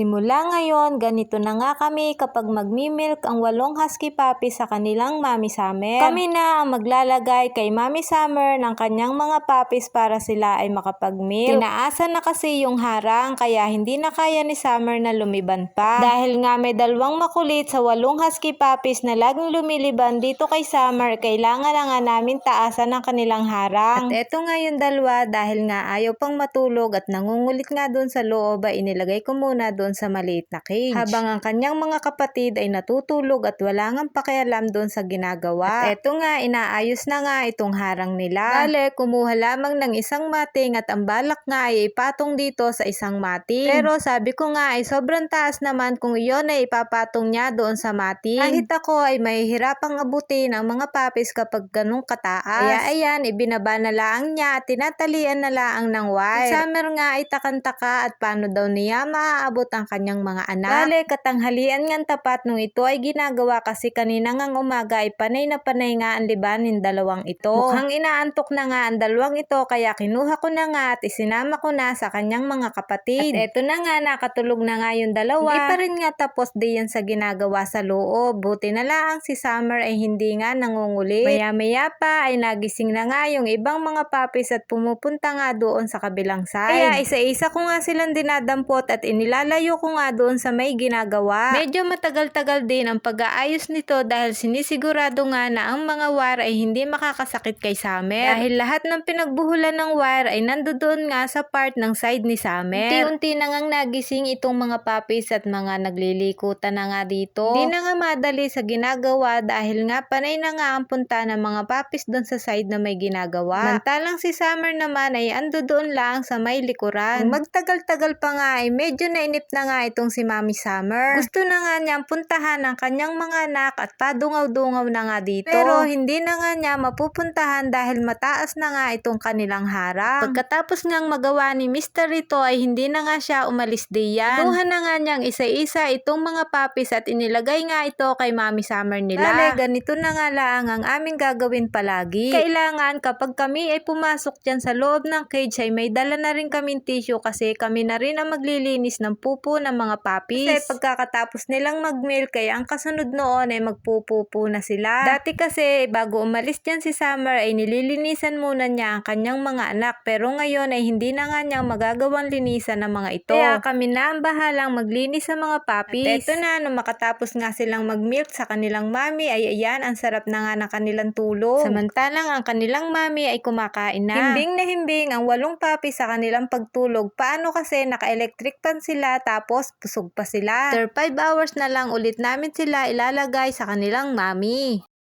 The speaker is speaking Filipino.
Simula ngayon, ganito na nga kami kapag magmimilk ang walong husky puppy sa kanilang Mami Summer. Kami na ang maglalagay kay Mami Summer ng kanyang mga puppies para sila ay makapag-milk. Tinaasan na kasi yung harang kaya hindi na kaya ni Summer na lumiban pa. Dahil nga may dalawang makulit sa walong husky puppies na laging lumiliban dito kay Summer, kailangan na nga namin taasan ang kanilang harang. At eto nga yung dalawa dahil nga ayaw pang matulog at nangungulit nga doon sa loob ay inilagay ko muna doon sa maliit na cage. Habang ang kanyang mga kapatid ay natutulog at wala ngang pakialam doon sa ginagawa. At eto nga, inaayos na nga itong harang nila. Bale, kumuha lamang ng isang mating at ang balak nga ay ipatong dito sa isang mating. Pero sabi ko nga ay sobrang taas naman kung iyon ay ipapatong niya doon sa mating. Kahit ako ay mahihirapang abutin ang mga papis kapag ganong kataas. Kaya ayan, ibinaba na lang niya at tinatalian na lang ng wire. Summer nga ay takantaka at paano daw niya maaabot ang kanyang mga anak. Bale, katanghalian nga tapat nung ito ay ginagawa kasi kanina ngang umaga ay panay na panay nga ang libanin dalawang ito. Mukhang inaantok na nga ang dalawang ito kaya kinuha ko na nga at isinama ko na sa kanyang mga kapatid. At eto na nga, nakatulog na nga yung dalawa. Hindi pa rin nga tapos di yan sa ginagawa sa loob. Buti na lang si Summer ay hindi nga nangungulit. Maya-maya pa ay nagising na nga yung ibang mga puppies at pumupunta nga doon sa kabilang side. Kaya isa-isa ko nga silang dinadampot at inilalayo ko nga doon sa may ginagawa. Medyo matagal-tagal din ang pag-aayos nito dahil sinisigurado nga na ang mga wire ay hindi makakasakit kay Summer. Dahil lahat ng pinagbuhulan ng wire ay nandoon nga sa part ng side ni Summer. Unti-unti na ngang nagising itong mga puppies at mga naglilikutan na nga dito. Hindi na nga madali sa ginagawa dahil nga panay na nga ang punta ng mga puppies doon sa side na may ginagawa. Mantalang si Summer naman ay ando doon lang sa may likuran. Kung magtagal-tagal pa nga ay medyo nainip na nga itong si Mami Summer. Gusto na nga niyang puntahan ang kanyang mga anak at padungaw-dungaw na nga dito. Pero hindi na nga niya mapupuntahan dahil mataas na nga itong kanilang harang. Pagkatapos ngang magawa ni Mr. Rito ay hindi na nga siya umalis diyan. Kuha na nga niyang isa-isa itong mga puppies at inilagay nga ito kay Mami Summer nila. Bale, ganito na nga lang ang aming gagawin palagi. Kailangan kapag kami ay pumasok dyan sa loob ng cage ay may dala na rin kaming tissue kasi kami na rin ang maglilinis ng pupo ng mga puppies. Kasi pagkakatapos nilang mag-milk kaya ang kasunod noon ay magpupupo na sila. Dati kasi bago umalis dyan si Summer ay nililinisan muna niya ang kanyang mga anak pero ngayon ay hindi na nga niya magagawang linisan ng mga ito. Kaya kami na ang bahalang maglinis sa mga puppies. At eto na, nung makatapos nga silang mag-milk sa kanilang mami ay ayan, ang sarap na nga ng kanilang tulog. Samantalang ang kanilang mami ay kumakain na. Himbing na himbing ang walong puppies sa kanilang pagtulog. Paano kasi naka-electric pan sila tapos pusog pa sila. After 5 hours na lang ulit namin sila ilalagay sa kanilang mami.